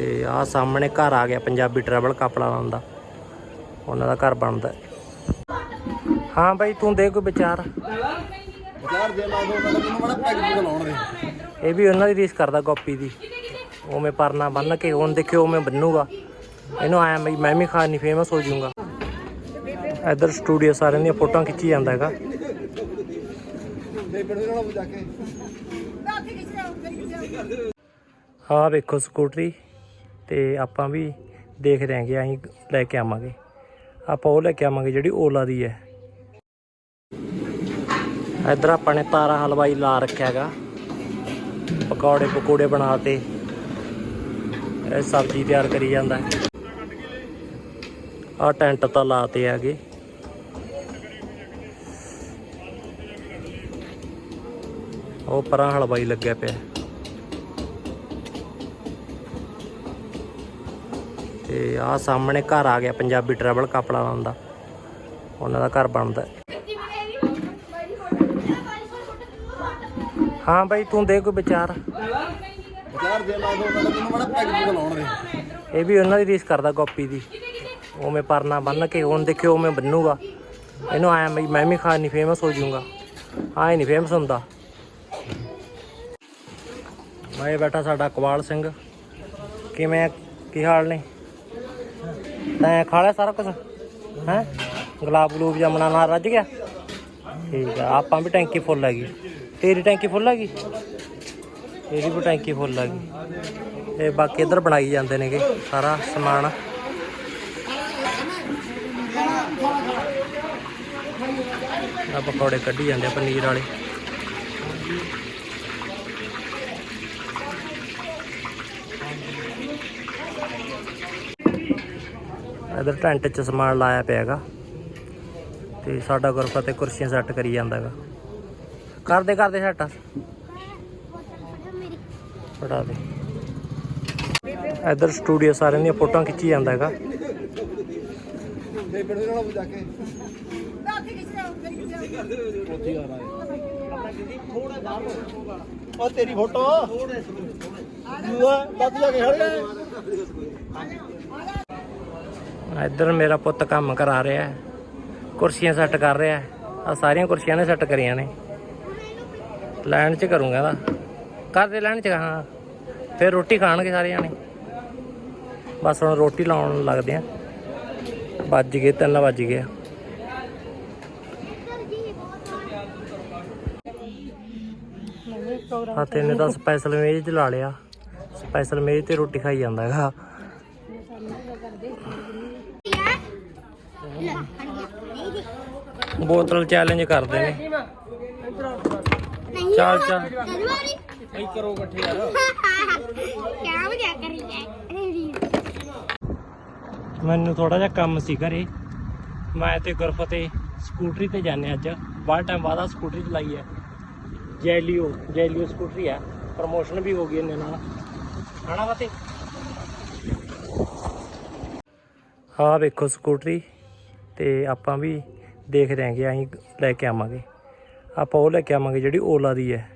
ਤੇ ਆ ਸਾਹਮਣੇ ਘਰ ਆ ਗਿਆ ਪੰਜਾਬੀ ਟਰੈਵਲ ਕਪੜਾ ਦਾ। ਉਹਨਾਂ ਦਾ ਘਰ ਬਣਦਾ ਹੈ। ਬਾਈ ਤੂੰ ਦੇ ਕੋਈ ਵਿਚਾਰ? ਯਾਰ ਜੇ ਲਾ ਦੋ ਮੈਨੂੰ ਬੜਾ ਪੈਗ ਪੁਗ ਲਾਉਣ ਦੇ। ਇਹ ਵੀ ਉਹਨਾਂ ਦੀ ਰੀਸ ਕਰਦਾ ਕਾਪੀ ਦੀ। ਉਵੇਂ ਪਰਨਾ ਬੰਨ ਕੇ ਹੁਣ ਦੇਖਿਓ ਉਵੇਂ ਬੰਨੂਗਾ। ਇਹਨੂੰ ਆਇਆ ਬਈ ਮੈਂ ਵੀ ਖਾਣੀ ਫੇਮਸ ਹੋ ਜਾਊਂਗਾ। ਇੱਧਰ ਸਟੂਡੀਓ ਸਾਰਿਆਂ ਦੀਆਂ ਫੋਟੋਆਂ ਖਿੱਚੀ ਜਾਂਦਾ ਹੈਗਾ। ਹਾਂ ਵੇਖੋ ਸਕੂਟਰੀ ਤੇ ਆਪਾਂ ਵੀ ਦੇਖ ਦੇਖਦੇ ਕਿ ਅਸੀਂ ਲੈ ਕੇ ਆਵਾਂਗੇ। ਆਪਾਂ ਉਹ ਲੈ ਕੇ ਆਵਾਂਗੇ ਜਿਹੜੀ ਓਲਾ ਦੀ ਹੈ। ਇੱਧਰ ਆਪਾਂ ਨੇ ਤਾਰਾ ਹਲਵਾਈ ਲਾ ਰੱਖਿਆ ਹੈਗਾ। ਪਕੌੜੇ ਪਕੌੜੇ ਬਣਾਤੇ ਇਹ ਸਬਜ਼ੀ ਤਿਆਰ ਕਰੀ ਜਾਂਦਾ। ਹੈ ਆ ਟੈਂਟ ਤਾਂ ਲਾਤੇ ਹੈਗੇ। ਉਹ ਪਰਾਂ ਹਲਵਾਈ ਲੱਗਿਆ ਪਿਆ। ਤੇ ਆ ਸਾਹਮਣੇ ਘਰ ਆ ਗਿਆ ਪੰਜਾਬੀ ਟਰੈਵਲ ਕਪੜਾ ਦਾ ਉਹਨਾਂ ਦਾ ਘਰ ਬਣਦਾ। ਹੈ। ਬਾਈ ਤੂੰ ਦੇ ਕੋਈ ਵਿਚਾਰ। ਯਾਰ ਜੇ ਲਾ ਦੋ ਤਾਂ ਮੈਨੂੰ ਬੜਾ ਪੈਗ ਪੁਗ ਲਾਉਣ ਦੇ। ਇਹ ਵੀ ਉਹਨਾਂ ਦੀ ਰੀਸ ਕਰਦਾ ਕਾਪੀ ਦੀ। ਉਵੇਂ ਪਰਨਾ ਬੰਨ ਕੇ ਹੁਣ ਦੇਖਿਓ ਉਵੇਂ ਬੰਨੂਗਾ। ਇਹਨੂੰ ਆਇਆ ਬਈ ਮੈਂ ਵੀ ਖਾਣੀ ਫੇਮਸ ਹੋ ਜਾਊਂਗਾ। ਆਏ ਨਹੀਂ ਫੇਮਸ ਹੁੰਦਾ। ਮੈਂ ਬੈਠਾ ਸਾਡਾ ਕਵਾਲ ਸਿੰਘ। ਕਿਵੇਂ? ਕੀ ਹਾਲ ਨੇ? ਤੈਂ ਖਾ ਲਿਆ ਸਾਰਾ ਕੁਝ ਹੈ? ਗੁਲਾਬ ਗਲੂਬ ਜਮਨਾ ਨਾਲ ਰੱਜ ਗਿਆ। ਠੀਕ ਆ, ਆਪਾਂ ਵੀ ਟੈਂਕੀ ਫੁੱਲ ਹੈਗੀ। ਤੇਰੀ ਟੈਂਕੀ ਫੁੱਲ ਹੈਗੀ? ਇਹਦੀ ਵੀ ਟੈਂਕੀ ਫੁੱਲ ਹੈਗੀ। ਤੇ ਬਾਕੀ ਇਧਰ ਬਣਾਈ ਜਾਂਦੇ ਨੇਗੇ ਸਾਰਾ ਸਮਾਨ। ਆ ਪਕੌੜੇ ਕੱਢੀ ਜਾਂਦੇ ਆ ਪਨੀਰ ਵਾਲੇ। ਇਧਰ ਟੈਂਟ 'ਚ ਸਮਾਨ ਲਾਇਆ ਪਿਆ ਹੈਗਾ ਤੇ ਸਾਡਾ ਗੁਰਫਾ ਤੇ ਕੁਰਸੀਆਂ ਸੈੱਟ ਕਰੀ ਜਾਂਦਾ ਹੈਗਾ ਕਰਦੇ ਕਰਦੇ ਸੈੱਟ। ਫੜਾ ਦੇ। ਇਧਰ ਸਟੂਡੀਓ ਸਾਰਿਆਂ ਦੀਆਂ ਫੋਟੋਆਂ ਖਿੱਚੀ ਜਾਂਦਾ ਹੈਗਾ ਬੇਬੇ ਨੂੰ ਨਾਲ ਜਾ ਕੇ ਉੱਥੇ ਆ ਰਹਾ ਉਹ ਤੇਰੀ ਫੋਟੋ ਜੂਆ ਲੱਗ ਜਾ ਕੇ ਖੜ ਇੱਧਰ ਮੇਰਾ ਪੁੱਤ ਕੰਮ ਕਰਾ ਰਿਹਾ ਹੈ। ਕੁਰਸੀਆਂ ਸੈੱਟ ਕਰ ਰਿਹਾ ਹੈ। ਆ ਸਾਰੀਆਂ ਕੁਰਸੀਆਂ ਨੇ ਸੈੱਟ ਕਰੀਆਂ ਨੇ। ਲਾਈਨ 'ਚ ਕਰੂੰਗਾ ਦਾ ਕਰਦੇ ਲਾਈਨ 'ਚ ਹਾਂ। ਫਿਰ ਰੋਟੀ ਖਾਣਗੇ ਸਾਰੇ ਜਾਣੇ। ਬਸ ਹੁਣ ਰੋਟੀ ਲਾਉਣ ਲੱਗਦੇ ਆ। ਵੱਜ ਗਏ 3 ਵੱਜ ਗਏ ਆ। ਤੈਨੇ ਤਾਂ ਸਪੈਸ਼ਲ ਮੇਜ਼ ਲਾ ਲਿਆ। ਸਪੈਸ਼ਲ ਮੇਜ਼ ਤੇ ਰੋਟੀ ਖਾਈ ਜਾਂਦਾ ਹੈਗਾ। ਬੋਤਲ ਚੈਲੰਜ ਕਰਦੇ ਨੇ। ਚੱਲ ਚੱਲ। ਨਹੀਂ ਕਰੋ ਇਕੱਠੇ ਯਾਰ। ਕਿਆ ਵਜਾ ਕਰੀ ਹੈ ਮੈਨੂੰ ਥੋੜਾ ਜਿਹਾ ਕੰਮ ਸੀ ਘਰੇ। ਮੈਂ ਤੇ ਗੁਰਫਤਿਹ ਸਕੂਟਰੀ ਤੇ ਜਾਂਦੇ ਅੱਜ। ਬਾਹਰ ਟਾਈਮ ਬਾਅਦ ਸਕੂਟਰੀ ਚਲਾਈ ਹੈ ਜੈਲੀਓ ਜੈਲੀਓ ਸਕੂਟਰੀ ਹੈ ਪ੍ਰਮੋਸ਼ਨ ਵੀ ਹੋ ਗਈ ਇਹਨੇ ਨਾਲ। ਹਣਾ ਫਤਿਹ ਹਾਂ ਵੇਖੋ ਸਕੂਟਰੀ। ਤੇ ਆਪਾਂ ਵੀ ਦੇਖਦੇ ਆਂਗੇ ਅਸੀਂ ਲੈ ਕੇ ਆਵਾਂਗੇ। ਆਪਾਂ ਉਹ ਲੈ ਕੇ ਆਵਾਂਗੇ ਜਿਹੜੀ ਓਲਾ ਦੀ ਹੈ।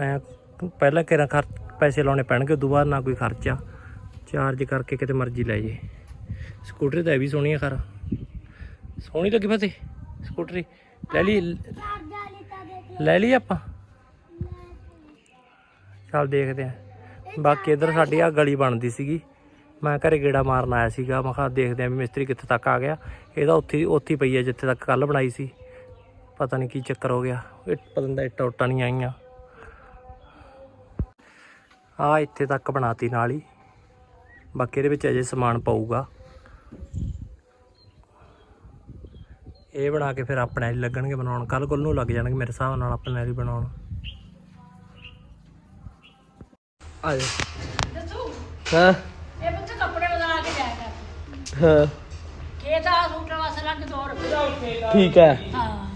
ਐਂ ਪਹਿਲਾਂ ਕਿਹੜਾ ਖਰਚ ਪੈਸੇ ਲਾਉਣੇ ਪੈਣਗੇ, ਉਦੋਂ ਬਾਅਦ ਨਾ ਕੋਈ ਖਰਚਾ। ਚਾਰਜ ਕਰਕੇ ਕਿਤੇ ਮਰਜ਼ੀ ਲੈ ਜੇ। ਸਕੂਟਰੀ ਤਾਂ ਇਹ ਵੀ ਸੋਹਣੀ ਆ ਖਰ। ਸੋਹਣੀ ਲੱਗੀ ਫਤਿਹ ਸਕੂਟਰੀ। ਲੈ ਲਈ ਲੈ ਲਈ ਆਪਾਂ। ਚੱਲ ਦੇਖਦੇ ਆ। ਬਾਕੀ ਇਧਰ ਸਾਡੀ ਆ ਗਲੀ ਬਣਦੀ ਸੀਗੀ। ਮੈਂ ਘਰੇ ਗੇੜਾ ਮਾਰਨ ਆਇਆ ਸੀਗਾ ਮੈਂ ਕਿਹਾ ਦੇਖਦੇ ਆ ਵੀ ਮਿਸਤਰੀ ਕਿੱਥੇ ਤੱਕ ਆ ਗਿਆ। ਇਹਦਾ ਉੱਥੇ ਉੱਥੇ ਪਈ ਹੈ ਜਿੱਥੇ ਤੱਕ ਕੱਲ ਬਣਾਈ ਸੀ। ਪਤਾ ਨਹੀਂ ਕੀ ਚੱਕਰ ਹੋ ਗਿਆ। ਇਹ ਪਤਾ ਨਹੀਂ ਇੱਟਾਂ ਉੱਟਾਂ ਨਹੀਂ ਆਈਆਂ। ਆ ਇੱਥੇ ਤੱਕ ਬਣਾਤੀ ਨਾਲ। ਹੀ ਬਾਕੀ ਇਹਦੇ ਵਿੱਚ ਅਜੇ ਸਮਾਨ ਪਊਗਾ। ਇਹ ਬਣਾ ਕੇ ਫਿਰ ਆਪਣੇ ਵਾਲੀ ਲੱਗਣਗੇ ਬਣਾਉਣ। ਕੱਲ ਕੋਲ ਨੂੰ ਲੱਗ ਜਾਣਗੇ ਮੇਰੇ ਹਿਸਾਬ ਨਾਲ ਆਪਣੇ ਵਾਲੀ ਬਣਾਉਣ। ਆ ਜਾ ਹਾਂ ਇਹ ਬੱਚੇ ਕੱਪੜੇ ਬਦਲਾ ਕੇ ਜਾਇਆ ਕਰ ਹਾਂ। ਖੇਤ ਆ ਸੂਟਾਂ ਵਾਸਤੇ ਲੱਗ ਤੋੜ ਠੀਕ ਹੈ। ਹਾਂ।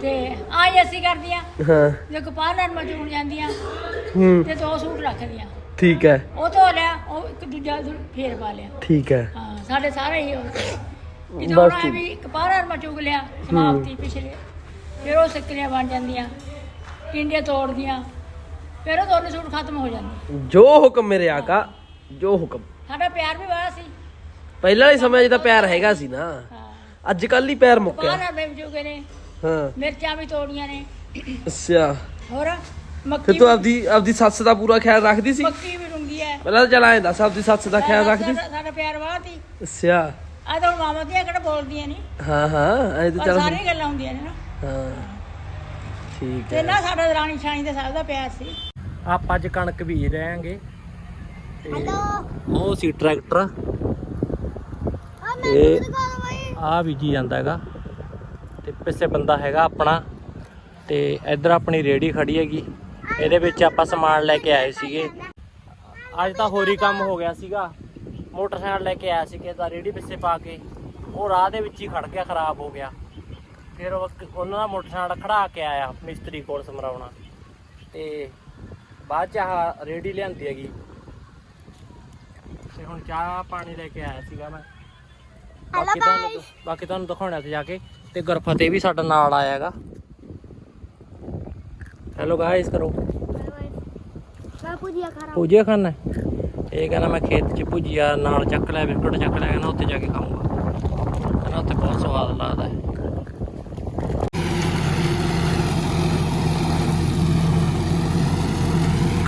ਤੇ ਆਈ ਅਸੀਂ ਕਰਦੀਆਂ। ਹਾਂ। ਜੇ ਕਪਾਹ ਨਾਲ ਮਜੂਣ ਜਾਂਦੀਆਂ ਹੂੰ। ਤੇ ਦੋ ਸੂਟ ਰੱਖਦੀਆਂ। ਠੀਕ ਹੈ। ਉਹ ਧੋ ਲਿਆ ਉਹ ਇੱਕ ਦੂਜਾ ਫੇਰ ਪਾ ਲਿਆ। ਠੀਕ ਹੈ। ਹਾਂ ਸਾਡੇ ਸਾਰੇ ਹੀ। ਵੀ ਨਾਲ ਮਚੂਗ ਲਿਆ ਸਮਾਪਤੀ ਪਿਛਲੇ ਫਿਰ ਉਹ ਸਿੱਕਰੀਆਂ ਬਣ ਜਾਂਦੀਆਂ ਟਿੰਡੇ ਤੋੜਦੀਆਂ ਫਿਰ ਉਹ ਦੋਨੇ ਸੂਟ ਖਤਮ ਹੋ ਜਾਂਦੇ। ਜੋ ਹੁਕਮ ਮੇਰੇ ਆਕਾ ਜੋ ਹੁਕਮ। ਸਾਡਾ ਪਿਆਰ ਵੀ ਬੜਾ ਸੀ। ਪਹਿਲਾਂ ਵਾਲੇ ਸਮੇਂ 'ਚ ਤਾਂ ਪਿਆਰ ਹੈਗਾ ਸੀ ਨਾ। ਹਾਂ। ਅੱਜ ਕੱਲ ਹੀ ਪਿਆਰ ਮੁੱਕਿਆ। ਬਾਹਰ ਮਿਲ ਜੂਗੇ ਨੇ। ਹਾਂ। ਮਿਰਚਾਂ ਵੀ ਤੋੜੀਆਂ ਨੇ। ਅੱਛਾ। ਹੋਰ? ਫਿਰ ਮੱਕੀ ਤੂੰ ਆਪਦੀ ਆਪਦੀ ਸੱਸ ਦਾ ਪੂਰਾ ਖਿਆਲ ਰੱਖਦੀ ਸੀ? ਮੱਕੀ ਵੀ ਡੂੰਗੀ ਹੈ ਪਹਿਲਾਂ ਤਾਂ ਚੱਲ ਐਂ ਦੱਸ ਆਪਦੀ ਸੱਸ ਦਾ ਖਿਆਲ ਰੱਖਦੀ? ਸੀ ਸਾਡਾ ਪਿਆਰ ਬੜਾ ਸੀ। ਅੱਛਾ। ਆ ਤਾਂ ਹੁਣ ਮਾਮਾ ਦੀਆਂ ਕਿਹੜਾ ਬੋਲਦੀਆਂ ਨਹੀਂ ਹਾਂ ਹਾਂ ਐ ਤਾਂ ਪਰ ਚੱਲ ਸਾਰੀਆਂ ਗੱਲਾਂ ਹੁੰਦੀਆਂ ਨੇ ਨਾ। ਹਾਂ। ਠੀਕ ਤੇ ਹੈ ਨਾ ਸਾਡਾ ਦਰਾਣੀ ਛਾਣੀ ਦੇ ਦਾ ਪਿਆਰ ਸੀ। ਆਪਾਂ ਅੱਜ ਕਣਕ ਬੀਜ ਰਹੇ ਆਂਗੇ। ਹੈਲੋ ਉਹ ਸੀ ਟਰੈਕਟਰ। ਇਹ- ਆ ਬੀਜੀ ਜਾਂਦਾ ਹੈਗਾ। ਤੇ ਪਿੱਛੇ ਬੰਦਾ ਹੈਗਾ ਆਪਣਾ। ਤੇ ਇੱਧਰ ਆਪਣੀ ਰੇੜੀ ਖੜੀ ਹੈਗੀ। ਇਹਦੇ ਵਿੱਚ ਆਪਾਂ ਸਮਾਨ ਲੈ ਕੇ ਆਏ ਸੀਗੇ। ਅੱਜ ਤਾਂ ਹੋਰ ਹੀ ਕੰਮ ਹੋ ਗਿਆ ਸੀਗਾ। ਮੋਟਰਸਾਈਕਲ ਲੈ ਕੇ ਆਇਆ ਸੀ ਕਿਸੇ ਦਾ ਰੇੜੀ ਪਿੱਛੇ ਪਾ ਕੇ। ਉਹ ਰਾਹ ਦੇ ਵਿੱਚ ਹੀ ਖੜ ਗਿਆ ਖਰਾਬ ਹੋ ਗਿਆ। ਫਿਰ ਉਹ ਉਹਨਾਂ ਦਾ ਮੋਟਰਸਾਈਕਲ ਖੜਾ ਕੇ ਆਇਆ ਮਿਸਤਰੀ ਕੋਲ ਸਮਰਾਉਣਾ। ਤੇ ਬਾਅਦ ਚ ਆਹ ਰੇੜੀ ਲਿਆਂਦੀ ਹੈਗੀ। ਤੇ ਹੁਣ ਚਾਹ ਪਾਣੀ ਲੈ ਕੇ ਆਇਆ ਸੀਗਾ ਮੈਂ। ਬਾਕੀ ਤੁਹਾਨੂੰ ਬਾਕੀ ਤੁਹਾਨੂੰ ਦਿਖਾਉਣਾ ਤੇ ਜਾ ਕੇ। ਤੇ ਗੁਰਫਤਿਹ ਵੀ ਸਾਡਾ ਨਾਲ ਆਇਆ ਹੈਗਾ। ਹੈਲੋ ਗਾਇਸ ਕਰੋ। ਮੈਂ ਪੁੱਜਿਆ ਖਰਾ ਭੁਜੀਆ ਖਾਣਾ? ਇਹ ਕਹਿੰਦਾ ਮੈਂ ਖੇਤ 'ਚ ਭੁਜੀਆ ਨਾਲ ਚੱਕ ਲਿਆ ਬਿਸਕੁਟ ਚੱਕ ਲਿਆ ਕਹਿੰਦਾ ਉੱਥੇ ਜਾ ਕੇ ਖਾਊਂਗਾ। ਕਹਿੰਦਾ ਉੱਥੇ ਬਹੁਤ ਸਵਾਦ ਲੱਗਦਾ ਹੈ।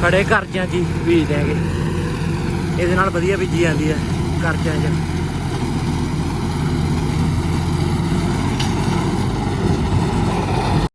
ਖੜੇ ਕਰਜ਼ਿਆਂ 'ਚ ਬੀਜ ਦਿਆਂਗੇ ਇਹਦੇ ਨਾਲ ਵਧੀਆ ਬੀਜੀ ਜਾਂਦੀ ਹੈ ਕਰਜ਼ਿਆਂ 'ਚ।